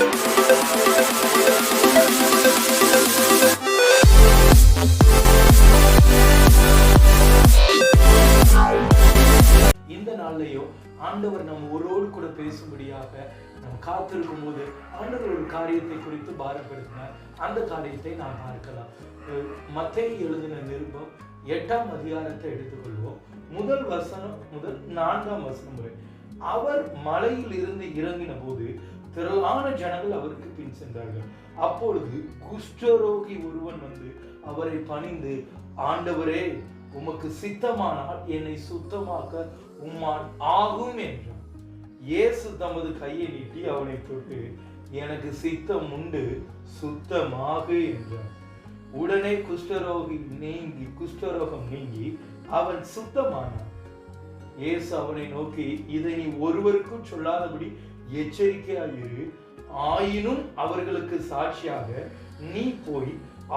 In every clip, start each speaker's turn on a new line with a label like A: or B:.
A: இந்த நாள்லயோ ஆண்டவர் நம்ம ஒருவோடு கூட பேசும்படியாக நம்ம காத்திருக்கும் போது ஆண்டவர் ஒரு காரியத்தை குறித்து பாரப்படுத்தினார். அந்த காரியத்தை நாம் பார்க்கலாம். மத்திய எழுதின நிருபம் எட்டாம் அதிகாரத்தை எடுத்துக்கொள்வோம். முதல் வசனம் முதல் நான்காம் வசனம் வரை. அவர் மலையில் இருந்து இறங்கின போது திரளான ஜனங்கள் அவருக்கு பின் சென்றார்கள். அப்பொழுது குஷ்டரோகி ஒருவன் வந்து அவரை பணிந்து ஆண்டவரே உமக்கு சித்தமானால் என்னை சுத்தமாக்க உம்மால் ஆகும் என்றான். இயேசு தமது கையை நீட்டி அவனை தொட்டு எனக்கு சித்தம் உண்டு சுத்தமாக என்றான். உடனே குஷ்டரோகி நீங்கி குஷ்டரோகம் நீங்கி அவன் சுத்தமானான். இயேசு அவனை நோக்கி இதை நீ ஒருவருக்கும் சொல்லாதபடி எச்சரிக்கையாயிரு. ஆயினும் அவர்களுக்கு சாட்சியாக நீ போய்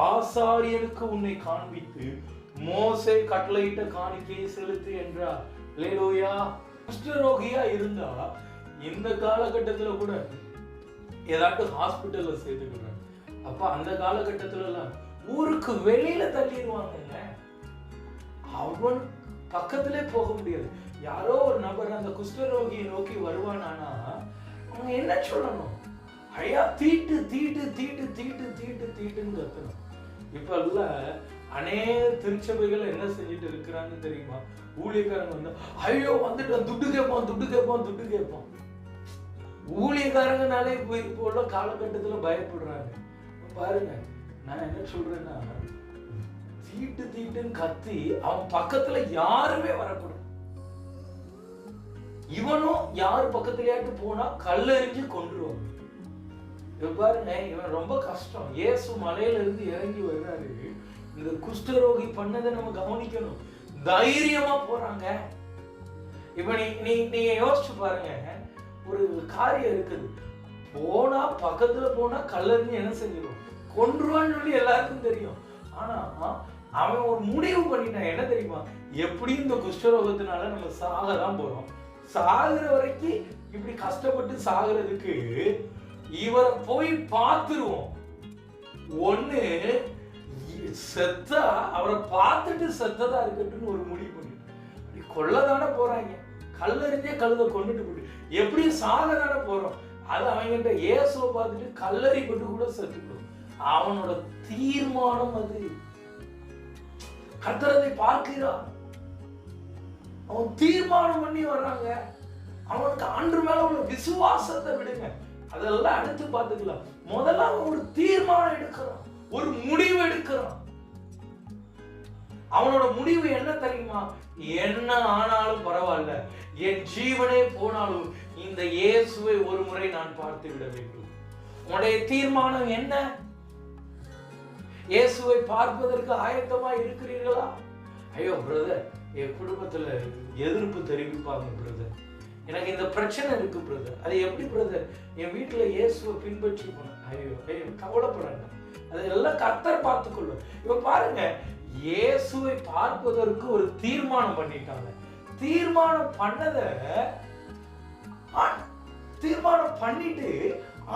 A: ஆசாரியனுக்கு உன்னை காண்பித்து மோசே கட்டளையிட்ட காணிக்கையை செலுத்து என்றார். லேலோயா குஷ்டரோகியா இருந்தா இந்த காலகட்டத்துல கூட ஏதாட்டும் ஹாஸ்பிட்டல்ல சேர்த்துக்கிறாங்க அப்ப அந்த காலகட்டத்துல எல்லாம் ஊருக்கு வெளியில தள்ளிடுவாங்கங்க. அவன் பக்கத்திலே போக முடியாது. யாரோ ஒரு நபர் அந்த குஷ்டரோகியை நோக்கி வருவானானா அவங்க என்ன சொல்லணும்? ஐயா தீட்டு தீட்டு தீட்டு தீட்டு தீட்டு தீட்டுன்னு கத்தணும் இப்போ இல்லை அநேக திருச்சபைகள் என்ன செஞ்சுட்டு இருக்கிறான்னு தெரியுமா? ஊழியக்காரங்க வந்து ஐயோ வந்துட்டோம் துட்டு கேட்பான் துட்டு கேட்பான் துட்டு கேட்பான் ஊழியக்காரங்கனாலே இப்போ இப்போ உள்ள காலகட்டத்தில் பயப்படுறாங்க. பாருங்க நான் என்ன சொல்றேன்னா தீட்டு தீட்டுன்னு கத்தி அவன் பக்கத்துல யாருமே வரக்கூடாது. இவனும் யார் பக்கத்துலயாட்டு போனா கல்லெறிஞ்சு கொண்டுருவாங்க இப்ப பாருங்க இவன் ரொம்ப கஷ்டம். இயேசு மலையில இருந்து இறங்கி வர்றாரு. இந்த குஷ்டரோகி பண்ணதை நம்ம கவனிக்கணும். தைரியமா போறாங்க. இப்ப நீ நீ நீங்க யோசிச்சு பாருங்க. ஒரு காரியம் இருக்குது. போனா பக்கத்துல போனா கல்லறிஞ்சு என்ன செஞ்சிடும் கொன்றுவான்னு சொல்லி எல்லாருக்கும் தெரியும். ஆனா அவன் ஒரு முடிவு பண்ணிட்டான். என்ன தெரியுமா? எப்படி இந்த குஷ்டரோகத்தினால நம்ம சாக தான் போறோம். சாகுற வரைக்கும் இப்படி கஷ்டப்பட்டு சாகுறதுக்கு இவரை போய் பார்த்துருவோம். ஒண்ணு செத்தா அவரை பார்த்துட்டு செத்ததா இருக்கட்டும் ஒரு முடிவு பண்ணிட்டு கொல்லதானே போறாங்க. கல்லறிஞ்சே கழுத கொண்டுட்டு போட்டு எப்படி சாக தானே போறோம்? அது அவங்கிட்ட ஏசுவை பார்த்துட்டு கல்லறி கொண்டு கூட செத்துக்கணும் அவனோட தீர்மானம் அது. கத்துறதை பார்க்கிறான் அவன் தீர்மானம் பண்ணி வர்றாங்க. அவனுக்கு அன்று மேல உள்ள விசுவாசத்தை விடுங்க. அதெல்லாம் அடுத்து பார்த்துக்கலாம். முதல்ல அவன் ஒரு தீர்மானம் எடுக்கிறான். ஒரு முடிவு எடுக்கிறான். அவனோட முடிவு என்ன தெரியுமா? என்ன ஆனாலும் பரவாயில்ல. என் ஜீவனே போனாலும் இந்த இயேசுவை ஒரு முறை நான் பார்த்து விட வேண்டும். உன்னுடைய தீர்மானம் என்ன? இயேசுவை பார்ப்பதற்கு ஆயத்தமா இருக்கிறீர்களா? ஐயோ பிரதர் என் குடும்பத்துல எதிர்ப்பு தெரிவிப்பாங்க பிரதர் எனக்கு இந்த பிரச்சனை இருக்கு பிரதர் அது எப்படி பிரதர் என் வீட்டுல இயேசுவை பின்பற்றி போனேன். ஐயோ ஐயோ கவலைப்படாங்க அதெல்லாம் கர்த்தர் பார்த்துக்கொள்ளும் இப்போ பாருங்க இயேசுவை பார்ப்பதற்கு ஒரு தீர்மானம் பண்ணிட்டாங்க. தீர்மானம் பண்ணத தீர்மானம் பண்ணிட்டு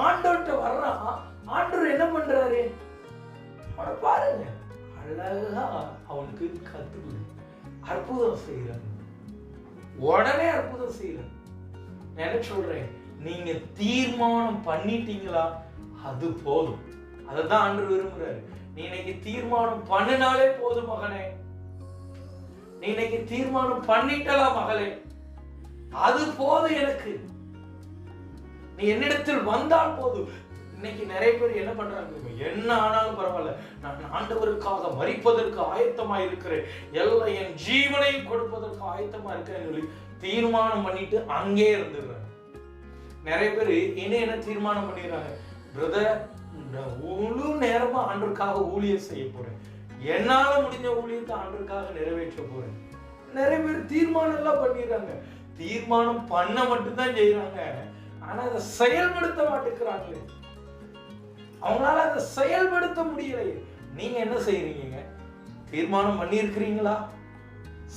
A: ஆண்டோட்ட வர்றான். ஆண்டவர் என்ன பண்றாரு? அவனை பாருங்க. அழகா அவனுக்கு கத்துக்குது அற்புதம் செய்யறாங்க உடனே அற்புதம் செய்யறாங்க நான் என்ன சொல்றேன் நீங்க தீர்மானம் பண்ணிட்டீங்களா? அது போதும். அதைதான் ஆண்டு விரும்புறாரு. நீ இன்னைக்கு தீர்மானம் பண்ணினாலே போதும் மகனே. நீ இன்னைக்கு தீர்மானம் பண்ணிட்டலாம் மகளே. அது போதும் எனக்கு. நீ என்னிடத்தில் வந்தால் போதும். இன்னைக்கு நிறைய பேர் என்ன பண்றாங்க? என்ன ஆனாலும் பரவாயில்ல. நான் ஆண்டவருக்காக மறிப்பதற்கு ஆயத்தமா இருக்கிறேன். எல்லாம் என் ஜீவனையும் கொடுப்பதற்கு ஆயத்தமா இருக்கிறேன் சொல்லி தீர்மானம் பண்ணிட்டு அங்கே இருந்துடுறாங்க நிறைய பேர் இன்னும் என்ன தீர்மானம் பண்ணிடுறாங்க? பிரதர் முழு நேரமா ஆண்டருக்காக ஊழியர் செய்ய போறேன். என்னால முடிஞ்ச ஊழியத்தை ஆண்டருக்காக நிறைவேற்ற போறேன். நிறைய பேர் தீர்மானம் எல்லாம் பண்ணிடுறாங்க. தீர்மானம் பண்ண மட்டும்தான் செய்யறாங்க ஆனா அதை செயல்படுத்த மாட்டேங்கிறாங்களே. அவங்களால அதை செயல்படுத்த முடியலையே. நீங்க என்ன செய்யறீங்க தீர்மானம் பண்ணியிருக்கிறீங்களா?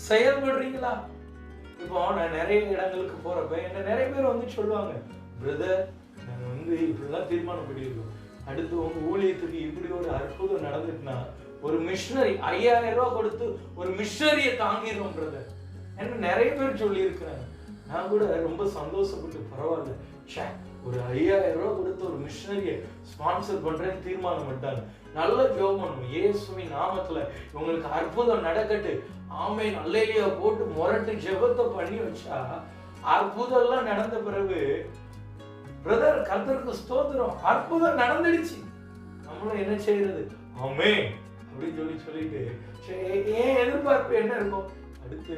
A: செயல்படுறீங்களா? இப்போ நான் நிறைய இடங்களுக்கு போறப்ப என்ன நிறைய பேர் வந்து சொல்லுவாங்க பிரதர் நான் வந்து இப்படிலாம் தீர்மானம் பண்ணியிருக்கோம். அடுத்து உங்க ஊழியத்துக்கு இப்படி ஒரு அற்புதம் நடந்துட்டுனா ஒரு மிஷினரி ஐயாயிரம் ரூபாய் கொடுத்து ஒரு மிஷினரியை தாங்கிடுவோம் பிரதர் என்ன நிறைய பேர் சொல்லியிருக்கிறாங்க. நான் கூட ரொம்ப சந்தோஷப்பட்டு பரவாயில்ல. சே ஒரு ஐயாயிரம் ரூபாய் கொடுத்து ஒரு மிஷினரியை ஸ்பான்சர் பண்றேன்னு தீர்மானம் பண்ணிட்டாங்க. நல்ல ஜோம் பண்ணும் இயேசுவின் நாமத்துல இவங்களுக்கு அற்புதம் நடக்கட்டு. ஆமை நல்லையிலேயே போட்டு முரட்டு ஜெபத்தை பண்ணி வச்சா அற்புதம் எல்லாம் நடந்த பிறகு பிரதர் கர்த்தருக்கு ஸ்தோத்திரம். அற்புதம் நடந்துடுச்சு. நம்மளும் என்ன செய்யறது? ஆமே அப்படின்னு சொல்லி சொல்லிட்டு சரி, ஏன் எதிர்பார்ப்பு என்ன இருக்கும்? அடுத்து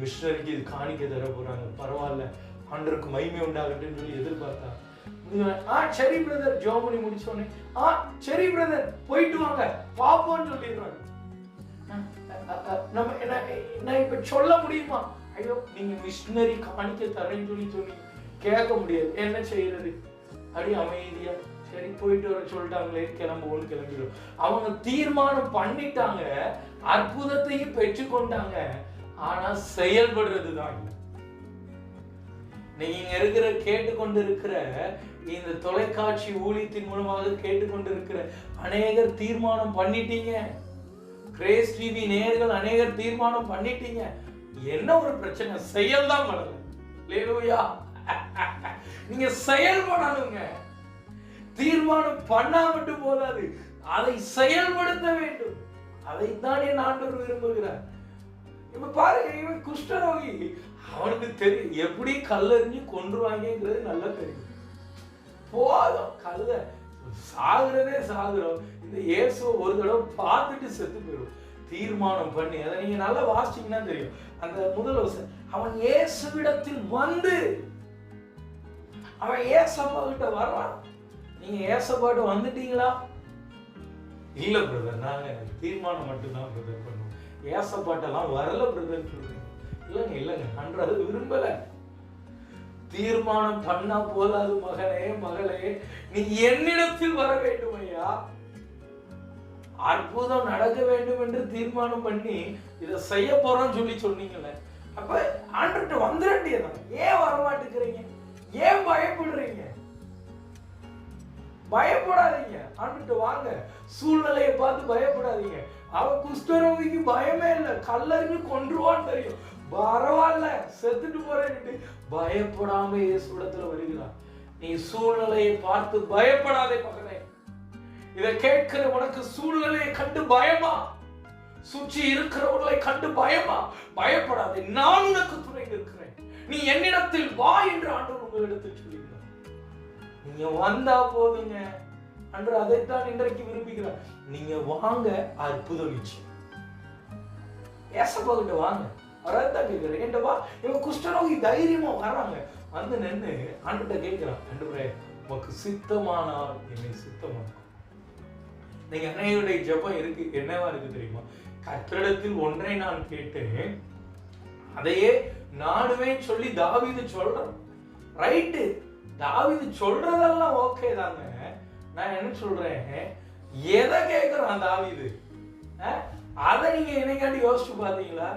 A: மிஷினரிக்கு இது காணிக்க தர போறாங்க பரவாயில்ல. ஆண்டருக்கு மகிமை உண்டாகட்டும்னு சொல்லி எதிர்பார்த்தா முடிஞ்ச- ஆ சரி பிரதர் ஜோமனி முடிச்சோடனே ஆ சரி பிரதர் போயிட்டு வாங்க பாப்போம்னு சொல்லிடுறாங்க. நம்ம என்ன நான் இப்ப சொல்ல முடியுமா? ஐயோ நீங்க மிஷினரி காணிக்க தரேன்னு சொல்லி சொல்லி கேட்க முடியாது. என்ன செய்யறது? அப்படி அமைதியா. சரி போயிட்டு வர சொல்லிட்டாங்களே கிளம்புவோம்னு கிளம்பிடும் அவங்க தீர்மானம் பண்ணிட்டாங்க அற்புதத்தையும் பெற்றுக்கொண்டாங்க. ஆனா செயல்படுறது தான். நீங்க இங்க இருக்கிற கேட்டுக்கொண்டு இருக்கிற இந்த தொலைக்காட்சி ஊழியத்தின் மூலமாக கேட்டுக்கொண்டு இருக்கிற அநேகர் தீர்மானம் பண்ணிட்டீங்க. கிரேஸ் டிவி நேர்கள் அநேகர் தீர்மானம் பண்ணிட்டீங்க. என்ன ஒரு பிரச்சனை? செயல் தான் பண்ணல லேலூயா நீங்க செயல்படணுங்க தீர்மானம் பண்ணா மட்டும் போதாது. அதை செயல்படுத்த வேண்டும். அதைத்தான் என் ஆண்டவர் விரும்புகிறார். இப்ப பாருங்க இவன் குஷ்டரோகி. அவனுக்கு தெரியும் எப்படி கல்லறிஞ்சு கொன்றுவாங்கிறது நல்லா தெரியும். போதும் கல்ல. சாகுறதே சாகுறோம். இந்த இயேசுவை ஒரு தடவை பார்த்துட்டு செத்து போயிடும் தீர்மானம் பண்ணி அதை நீங்க நல்லா வாசிச்சீங்கன்னா தெரியும். அந்த முதல் அவன் இயேசுவிடத்தில் வந்து அவன் ஏசப்பா கிட்ட வர்றான். நீங்க ஏசப்பாட்டு வந்துட்டீங்களா? இல்ல பிரதர் நாங்க தீர்மானம் மட்டும்தான் பிரதர் ஏசப்பாட்டெல்லாம் வரல பிரதர் இல்லைங்க இல்லைங்க அன்றது விரும்பல. தீர்மானம் பண்ணா போதாது மகனே மகளே. நீ என்னிடத்தில் வர வேண்டும் ஐயா. அற்புதம் நடக்க வேண்டும் என்று தீர்மானம் பண்ணி இதை செய்ய போறோம்னு சொல்லி சொன்னீங்கல்ல. அப்ப ஆண்டுகிட்ட வந்துடையதான் ஏன் வர மாட்டேங்கிறீங்க ஏன் பயப்படுறீங்க? பயப்படாதீங்க. ஆண்டுட்டு வாங்க. சூழ்நிலையை பார்த்து பயப்படாதீங்க. அவன் குஷ்டரோகிக்கு பயமே இல்லை. கல்லறிஞ்சு கொன்றுவான்னு தெரியும். பரவாயில்ல செத்துட்டு போறேன்ட்டு பயப்படாம இயேசுடத்துல வருகிறான் நீ சூழ்நிலையை பார்த்து பயப்படாதே மகனே. இதை கேட்கிற உனக்கு சூழ்நிலையை கண்டு பயமா? சுற்றி இருக்கிறவர்களை கண்டு பயமா? பயப்படாதே நான் உனக்கு துணை இருக்கிறேன் நீ என்னிடத்தில் வா என்று ஆண்டவர் உங்களிடத்தில் சொல்லுகிறார். நீங்க வந்தா போதுங்க. அன்று அதைத்தான் இன்றைக்கு விரும்புகிறார். நீங்க வாங்க அற்புதம் நிச்சயம் ஏசப்பா கிட்ட வாங்க. அவரதான் கேட்கிறேன் ஏன்டா வா இவன் குஷ்டரோகி தைரியமா வராங்க வந்து நின்று ஆண்டுகிட்ட கேட்கிறான் ஆண்டவரே உனக்கு சித்தமானால் என்னை சித்தமாக்கும். நீங்க அன்னையுடைய ஜெபம் இருக்கு என்னவா இருக்கு தெரியுமா? கர்த்தரிடத்தில் ஒன்றை நான் கேட்டேன். அதையே நாடுவேன் சொல்லி தாவிது சொல்றேன். ரைட்டு. தாவிது சொல்றதெல்லாம் ஓகே தாங்க. நான் என்ன சொல்றேன்? எதை கேட்கிறான் தாவீது அஹ்? அதை நீங்க என்னைக்காண்டி யோசிச்சு பாத்தீங்களா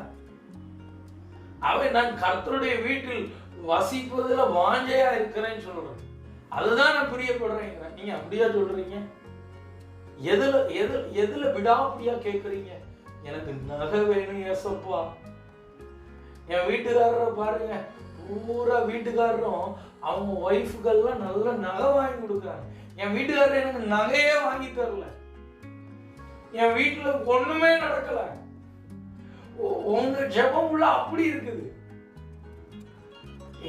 A: அவன் நான் கர்த்தருடைய வீட்டில் வசிப்பதுல வாஞ்சையா இருக்கிறேன்னு சொல்றேன். அதுதான் நான் பிரியப்படுறேன். நீங்க அப்படியா சொல்றீங்க? எதுல எது எதுல விடாப்பிடியா கேக்குறீங்க? எனக்கு நகை வேணும் ஏசப்பா என் வீட்டுக்காரரை பாருங்க. பூரா வீட்டுக்காரரும் அவங்க ஒய்ஃபுகள்லாம் நல்ல நகை வாங்கி கொடுக்குறாங்க. என் வீட்டுக்காரர் எனக்கு நகையே வாங்கி தரல. என் வீட்டுல ஒண்ணுமே நடக்கல. உங்க ஜெபம் உள்ள அப்படி இருக்குது.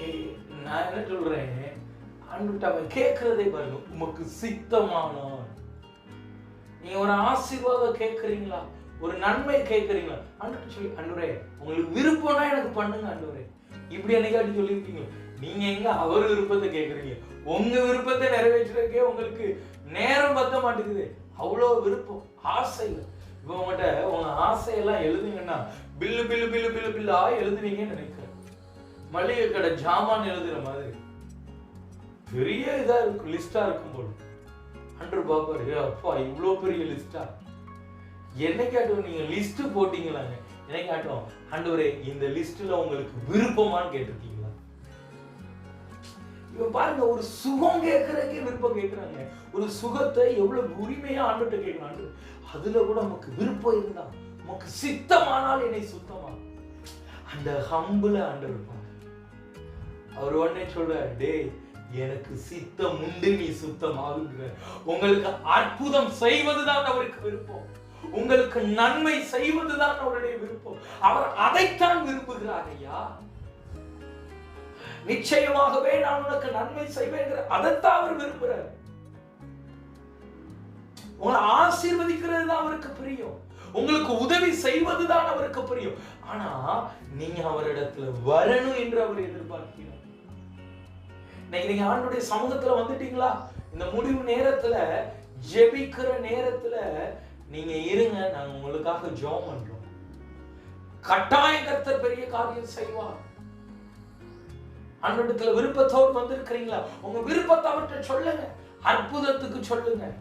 A: ஏய், நான் என்ன சொல்றேன்? அன்புட்டு அவன் கேட்கறதே பாருங்க. உமக்கு சித்தமானான் நீங்க ஒரு ஆசீர்வாதம் கேட்கறீங்களா ஒரு நன்மை கேட்கறீங்களா அன்றைக்கு சொல்லி அன்புரே உங்களுக்கு விருப்பம்னா எனக்கு பண்ணுங்க அன்புரே இப்படி என்னைக்காட்டி சொல்லியிருக்கீங்க நீங்க எங்க அவர் விருப்பத்தை கேட்குறீங்க உங்க விருப்பத்தை நிறைவேற்றுறதுக்கே உங்களுக்கு நேரம் பத்த மாட்டேங்குது. அவ்வளோ விருப்பம் ஆசைகள் இப்போ உங்கள்கிட்ட உங்க ஆசையெல்லாம் எழுதுங்கன்னா பில்லு பில்லு பில்லு பில்லு பில்லா எழுதுனீங்கன்னு நினைக்கிறேன். மளிகை கடை ஜாமான் எழுதுற மாதிரி. பெரிய இதா இருக்கும் லிஸ்டா இருக்கும் போல. அன்று பாப்பாரு அப்பா இவ்வளோ பெரிய லிஸ்டா. என்னைக்காட்டும் நீங்க லிஸ்ட் போட்டீங்களாங்க? என்னைக்காட்டும் ஆண்டவரே இந்த லிஸ்ட்ல உங்களுக்கு விருப்பமான்னு கேட்டிருக்கீங்களா? இவ பாருங்க ஒரு சுகம் கேட்கறதுக்கே விருப்பம் கேட்கறாங்க. ஒரு சுகத்தை எவ்வளவு உரிமையா ஆண்டுட்டு கேட்கலாம் அதுல கூட நமக்கு விருப்பம் இருந்தா நமக்கு சித்தமானால் என்னை சுத்தமா அந்த ஹம்புல ஆண்டு இருப்பாங்க. அவர் உடனே சொல்ற டேய் எனக்கு சித்தம் உண்டு நீ சுத்தமாகுங்கிற உங்களுக்கு அற்புதம் செய்வதுதான் அவருக்கு விருப்பம். உங்களுக்கு நன்மை செய்வதுதான் அவருடைய விருப்பம். அவர் அதைத்தான் விரும்புகிறார் ஐயா. நிச்சயமாகவே நான் உனக்கு நன்மை செய்வேங்கிற அதைத்தான் அவர் விரும்புகிறார். உங்களை ஆசீர்வதிக்கிறது தான் அவருக்கு பிரியம். உங்களுக்கு உதவி செய்வதுதான் அவருக்கு பிரியம். ஆனா நீங்க அவரிடத்துல வரணும் என்று அவர் எதிர்பார்க்கிறார். இன்னைக்கு நீங்க ஆண்டுடைய சமூகத்துல வந்துட்டீங்களா? இந்த முடிவு நேரத்துல ஜெபிக்கிற நேரத்துல நீங்க இருங்க நாங்க உங்களுக்காக ஜோம் பண்றோம். கட்டாய கர்த்தர் பெரிய காரியம் செய்வார். அன்னிடத்துல விருப்பத்தோடு வந்திருக்கிறீங்களா? உங்க விருப்பத்தை அவர்கிட்ட சொல்லுங்க. அற்புதத்துக்கு சொல்லுங்க.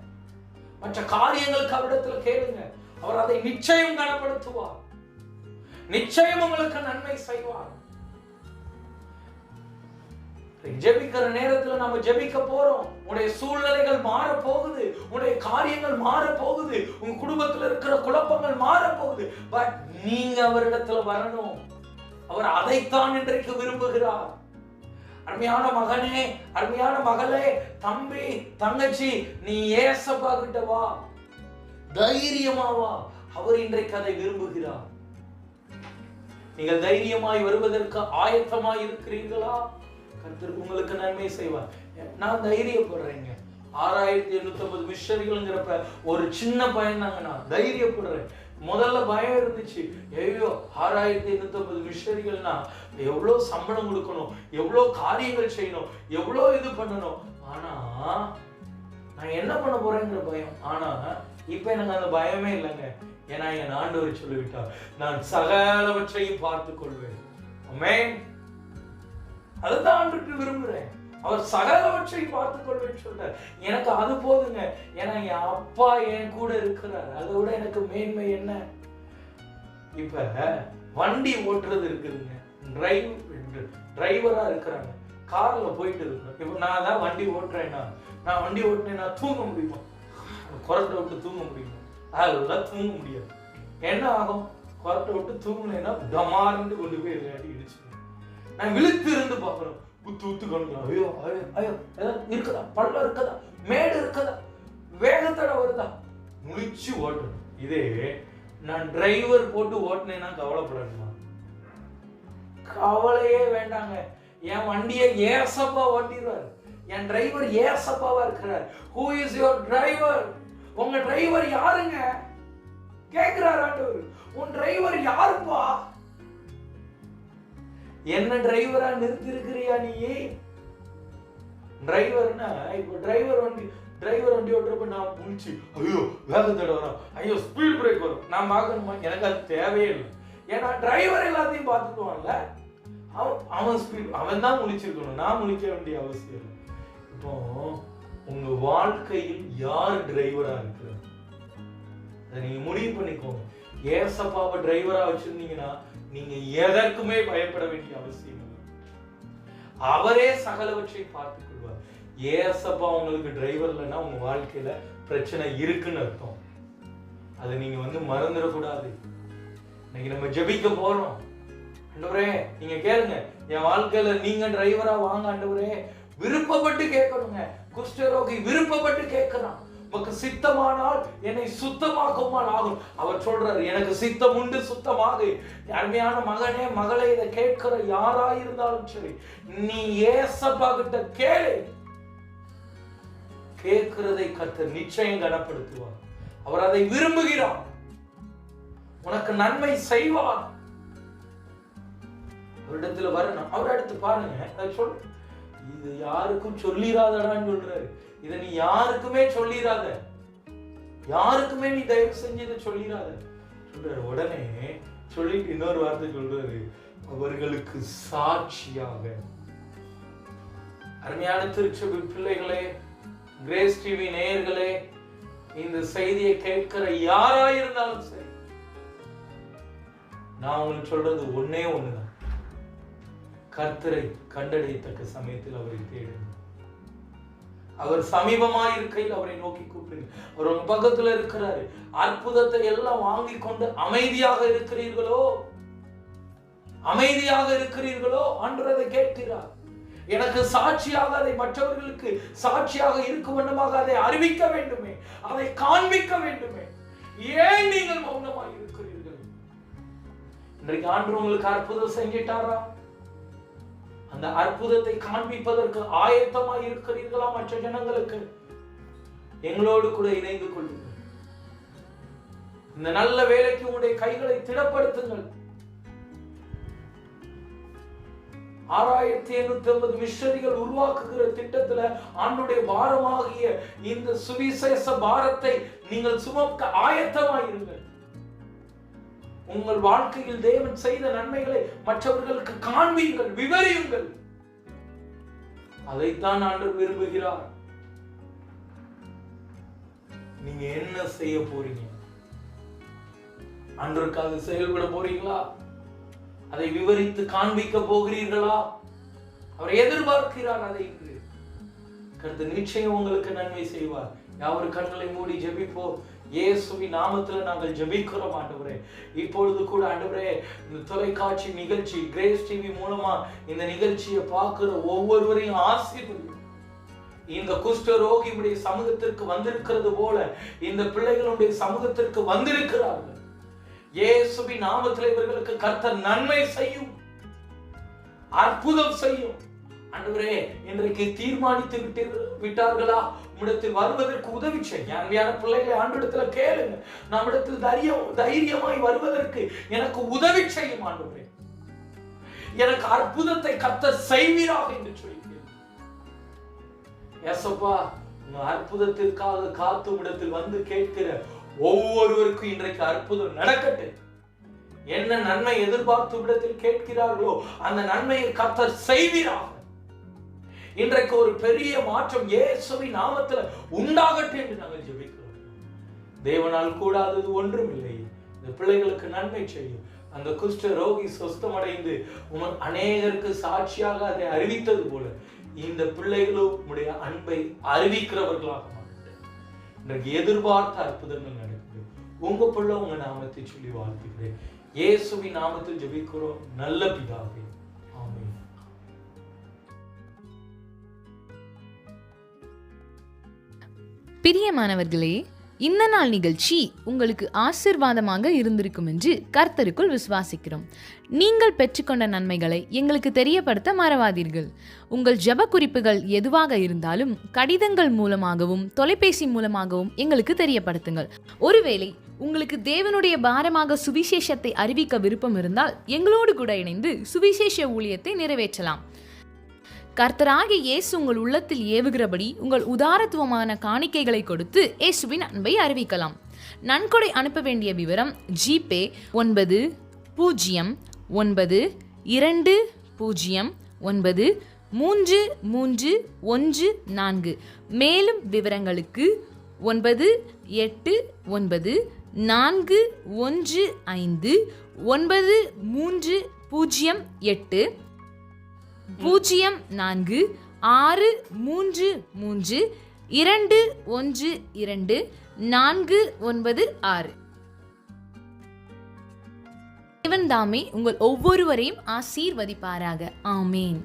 A: மற்ற காரியங்களுக்கு அவரிடத்துல கேளுங்க. அவர் அதை நிச்சயம் கனப்படுத்துவார். நிச்சயம் உங்களுக்கு நன்மை செய்வார். ஜெபிக்கிற நேரத்துல நம்ம ஜெபிக்க போறோம். உடைய சூழ்நிலைகள் மாற போகுது உடைய காரியங்கள் மாற போகுது உங்க குடும்பத்துல இருக்கிற குழப்பங்கள் மாற போகுது பட் நீங்க அவரிடத்துல வரணும். அவர் அதைத்தான் இன்றைக்கு விரும்புகிறார். அருமையான மகனே அருமையான மகளே தம்பி தங்கச்சி நீ ஏசப்பா கிட்ட வா. தைரியமா வா. அவர் இன்றைக்கு அதை விரும்புகிறார். நீங்கள் தைரியமாய் வருவதற்கு ஆயத்தமாய் இருக்கிறீர்களா? கர்த்தர் உங்களுக்கு நன்மை செய்வார். நான் தைரியப்படுறேங்க. ஆறாயிரத்தி எண்ணூத்தி ஐம்பது மிஷரிகள்ங்கிறப்ப ஒரு சின்ன பயம் தாங்க நான். தைரியப்படுறேன். முதல்ல பயம் இருந்துச்சு. ஐயோ ஆறாயிரத்தி எண்ணூத்தி ஐம்பது மிஷரிகள்னா எவ்வளோ சம்பளம் கொடுக்கணும்? எவ்வளோ காரியங்கள் செய்யணும்? எவ்வளோ இது பண்ணணும்? ஆனா நான் என்ன பண்ண போறேங்கிற பயம். ஆனா இப்ப எனக்கு அந்த பயமே இல்லைங்க. ஏன்னா என் ஆண்டவர் சொல்லிவிட்டார் நான் சகலவற்றையும் பார்த்துக் கொள்வேன் ஆமென் அதுதான் ஆண்டுட்டு விரும்புறேன் அவர் சகலவற்றை பார்த்து கொள்வேன் சொல்றார். எனக்கு அது போதுங்க. ஏன்னா என் அப்பா என் கூட இருக்கிறார். அதை விட எனக்கு மேன்மை என்ன? இப்ப வண்டி ஓட்டுறது இருக்குதுங்க. டிரைவ் டிரைவரா இருக்கிறாங்க. கார்ல போயிட்டு இருக்கேன் இப்போ நான் தான் வண்டி ஓட்டுறேன்னா நான். வண்டி ஓட்டுனேன்னா தூங்க முடியுமா? குரட்டை விட்டு தூங்க முடியுமா? அதெல்லாம் தூங்க முடியாது. என்ன ஆகும்? குரட்டை விட்டு தூங்கினேன்னா டமார்னு கொண்டு போய் விளையாடி இடிச்சு நான் விழுத்து இருந்து பார்க்கணும் புத்து உத்து கணுக்கலாம் ஐயோ ஐயோ ஐயோ. ஏதாவது இருக்குதா? பள்ளம் இருக்குதா? மேடு இருக்குதா? வேகத்தோட வருதா? முழிச்சு ஓட்டணும் இதே நான் டிரைவர் போட்டு ஓட்டினேன்னா கவலைப்படணுமா? கவலையே வேண்டாங்க. என் வண்டியை ஏசப்பா ஓட்டிடுவார். என் டிரைவர் ஏசப்பாவா இருக்கிறார். ஹூ இஸ் யுவர் டிரைவர் உங்க டிரைவர் யாருங்க? கேட்கிறார் ஆண்டவர். உன் டிரைவர் யாருப்பா? என்ன டிரைவரா நிறுத்திருக்கிறியா நீயே? டிரைவர்னா இப்போ டிரைவர் வண்டி டிரைவர் வண்டி ஓட்டுறப்ப நான் முடிச்சு ஐயோ வேகத்தோட வரும் ஐயோ ஸ்பீட் பிரேக் வரும். நான் பார்க்கணுமா? எனக்கு அது தேவையே இல்லை. ஏன்னா டிரைவர் எல்லாத்தையும் பார்த்துக்குவான்ல. அவன் அவன் ஸ்பீட் அவன் தான் முழிச்சிருக்கணும். நான் முழிக்க வேண்டிய அவசியம் இல்லை. இப்போ உங்க வாழ்க்கையில் யார் டிரைவரா இருக்கிறார்? அதை நீங்க முடிவு பண்ணிக்கோங்க. ஏசப்பாவை டிரைவரா வச்சிருந்தீங்கன்னா நீங்க எதற்குமே பயப்பட வேண்டிய அவசியம் இல்லை. அவரே சகலவற்றை பார்த்துக் கொள்வார். ஏசப்பா உங்களுக்கு டிரைவர் இல்லைன்னா உங்க வாழ்க்கையில பிரச்சனை இருக்குன்னு அர்த்தம். அதை நீங்க வந்து மறந்துடக்கூடாது. இன்னைக்கு நம்ம ஜெபிக்க போறோம். ஆண்டவரே நீங்க கேளுங்க. என் வாழ்க்கையில நீங்க டிரைவரா வாங்க ஆண்டவரே. விருப்பப்பட்டு கேட்கணுங்க. குஷ்டரோகி விருப்பப்பட்டு கேட்கிறான். உமக்கு சித்தமானால் என்னை சுத்தமாக்குமான் ஆகும். அவர் சொல்றாரு எனக்கு சித்தம் உண்டு சுத்தமாக அருமையான மகனே மகளை இதை கேட்கிற யாரா இருந்தாலும் சரி நீ ஏசப்பா கிட்ட கேளு. கேட்கிறதை கர்த்தர் நிச்சயம் கனப்படுத்துவார். அவர் அதை விரும்புகிறார். உனக்கு நன்மை செய்வார். அவரிடத்துல வரணும். அவர் அடுத்து பாருங்க. அதை சொல் இது யாருக்கும் சொல்லிராதடான்னு சொல்றாரு. இதை நீ யாருக்குமே சொல்லிராத. யாருக்குமே நீ தயவு செஞ்சு இதை சொல்லிராத. சொல்றாரு உடனே சொல்லிட்டு இன்னொரு வார்த்தை சொல்றாரு. அவர்களுக்கு சாட்சியாக. அருமையான திருச்சபை பிள்ளைகளே கிரேஸ் டிவி நேயர்களே இந்த செய்தியை கேட்கிற யாரா இருந்தாலும் சரி நான் உங்களுக்கு சொல்றது ஒன்னே ஒண்ணுதான். கர்த்தரை கண்டடையத்தக்க சமயத்தில் அவரை தேடுங்க. அவர் சமீபமாய் இருக்கையில் அவரை நோக்கி கூப்பிடுங்க. அவர் உங்க பக்கத்துல இருக்கிறாரு. அற்புதத்தை எல்லாம் வாங்கி கொண்டு அமைதியாக இருக்கிறீர்களோ? அமைதியாக இருக்கிறீர்களோ? அன்று அதை கேட்கிறார். எனக்கு சாட்சியாக அதை மற்றவர்களுக்கு சாட்சியாக இருக்கும் வண்ணமாக அதை அறிவிக்க வேண்டுமே. அதை காண்பிக்க வேண்டுமே. ஏன் நீங்கள் மௌனமாக இருக்கிறீர்கள் இன்றைக்கு ஆண்டு உங்களுக்கு அற்புதம் செஞ்சிட்டாரா? அந்த அற்புதத்தை காண்பிப்பதற்கு ஆயத்தமாய் இருக்கிறீர்களா மற்ற ஜனங்களுக்கு? எங்களோடு கூட இணைந்து கொள்ளுங்கள். இந்த நல்ல வேலைக்கு உங்களுடைய கைகளை திடப்படுத்துங்கள். ஆறாயிரத்தி எண்ணூத்தி ஐம்பது மிஷனிகள் உருவாக்குகிற திட்டத்துல ஆண்டுடைய பாரமாகிய இந்த சுவிசேஷ பாரத்தை நீங்கள் சுமக்க ஆயத்தமாயிருங்கள். உங்கள் வாழ்க்கையில் தேவன் செய்த நன்மைகளை மற்றவர்களுக்கு காண்பியுங்கள் விவரியுங்கள். அதைத்தான் ஆண்டு விரும்புகிறார். நீங்க என்ன செய்ய போறீங்க? அன்றுக்காக செயல்பட போறீங்களா? அதை விவரித்து காண்பிக்க போகிறீர்களா? அவர் எதிர்பார்க்கிறார் அதை இன்று. கருத்து நிச்சயம் உங்களுக்கு நன்மை செய்வார். யாவரு கண்களை மூடி ஜெபிப்போ இயேசுவின் நாமத்துல நாங்கள் ஜெபிக்கிறோம் ஆண்டவரே. இப்பொழுது கூட ஆண்டவரே இந்த தொலைக்காட்சி நிகழ்ச்சி கிரேஸ் டிவி மூலமா இந்த நிகழ்ச்சியை பார்க்கிற ஒவ்வொருவரையும் ஆசீர்வதி. இந்த குஷ்ட ரோகியுடைய சமூகத்திற்கு வந்திருக்கிறது போல இந்த பிள்ளைகளுடைய சமூகத்திற்கு வந்திருக்கிறார்கள். இயேசுவின் நாமத்தில் இவர்களுக்கு கர்த்தர் நன்மை செய்யும் அற்புதம் செய்யும். அன்பரே இன்றைக்கு தீர்மானித்து விட்டு விட்டார்களா? உம்மிடத்தில் வருவதற்கு உதவி செய்ய. அன்பியான பிள்ளைகளை ஆண்டிடத்துல கேளுங்க. நம்மிடத்தில் தைரியம் தைரியமாய் வருவதற்கு எனக்கு உதவி செய்யும் ஆண்டவரே. எனக்கு அற்புதத்தை கத்த செய்வீராக என்று சொல்லி ஏசப்பா அற்புதத்திற்காக காத்தும் இடத்தில் வந்து கேட்கிற ஒவ்வொருவருக்கும் இன்றைக்கு அற்புதம் நடக்கட்டு என்ன நன்மை எதிர்பார்த்து விடத்தில் கேட்கிறார்களோ அந்த நன்மையை கத்தர் செய்வீராக. இன்றைக்கு ஒரு பெரிய மாற்றம் இயேசுவின் நாமத்துல உண்டாகட்டும் என்று நாங்கள் ஜெபிக்கிறோம். தேவனால் கூடாதது ஒன்றும் இல்லை. இந்த பிள்ளைகளுக்கு நன்மை செய்யும். அந்த குஷ்ட ரோகி சொஸ்தமடைந்து உமன் அநேகருக்கு சாட்சியாக அதை அறிவித்தது போல இந்த பிள்ளைகளும் உடைய அன்பை அறிவிக்கிறவர்களாக இன்றைக்கு எதிர்பார்த்த அற்புதங்கள் நடக்குது. உங்க பிள்ளை உங்க நாமத்தை சொல்லி வாழ்த்துக்கிறேன் இயேசுவின் நாமத்தில் ஜெபிக்கிறோம். நல்ல பிதாவே.
B: பிரியமானவர்களே இந்த நாள் நிகழ்ச்சி உங்களுக்கு ஆசிர்வாதமாக இருந்திருக்கும் என்று கர்த்தருக்குள் விசுவாசிக்கிறோம். நீங்கள் பெற்றுக்கொண்ட நன்மைகளை எங்களுக்கு தெரியப்படுத்த மறவாதீர்கள். உங்கள் ஜெப குறிப்புகள் எதுவாக இருந்தாலும் கடிதங்கள் மூலமாகவும் தொலைபேசி மூலமாகவும் எங்களுக்கு தெரியப்படுத்துங்கள். ஒருவேளை உங்களுக்கு தேவனுடைய பாரமாக சுவிசேஷத்தை அறிவிக்க விருப்பம் இருந்தால் எங்களோடு கூட இணைந்து சுவிசேஷ ஊழியத்தை நிறைவேற்றலாம். கர்த்தராகிய இயேசு உங்கள் உள்ளத்தில் ஏவுகிறபடி உங்கள் உதாரத்துவமான காணிக்கைகளை கொடுத்து இயேசுவின் அன்பை அறிவிக்கலாம். நன்கொடை அனுப்ப வேண்டிய விவரம் ஜிபே ஒன்பது பூஜ்ஜியம் ஒன்பது இரண்டு பூஜ்ஜியம் ஒன்பது மூன்று மூன்று ஒன்று நான்கு. மேலும் விவரங்களுக்கு ஒன்பது எட்டு ஒன்பது நான்கு ஒன்று ஐந்து ஒன்பது மூன்று பூஜ்ஜியம் எட்டு பூஜ்ஜியம் நான்கு ஆறு மூன்று மூன்று இரண்டு ஒன்று இரண்டு நான்கு ஒன்பது ஆறு. தேவன் தாமே உங்கள் ஒவ்வொருவரையும் ஆசீர்வதிப்பாராக. ஆமேன்.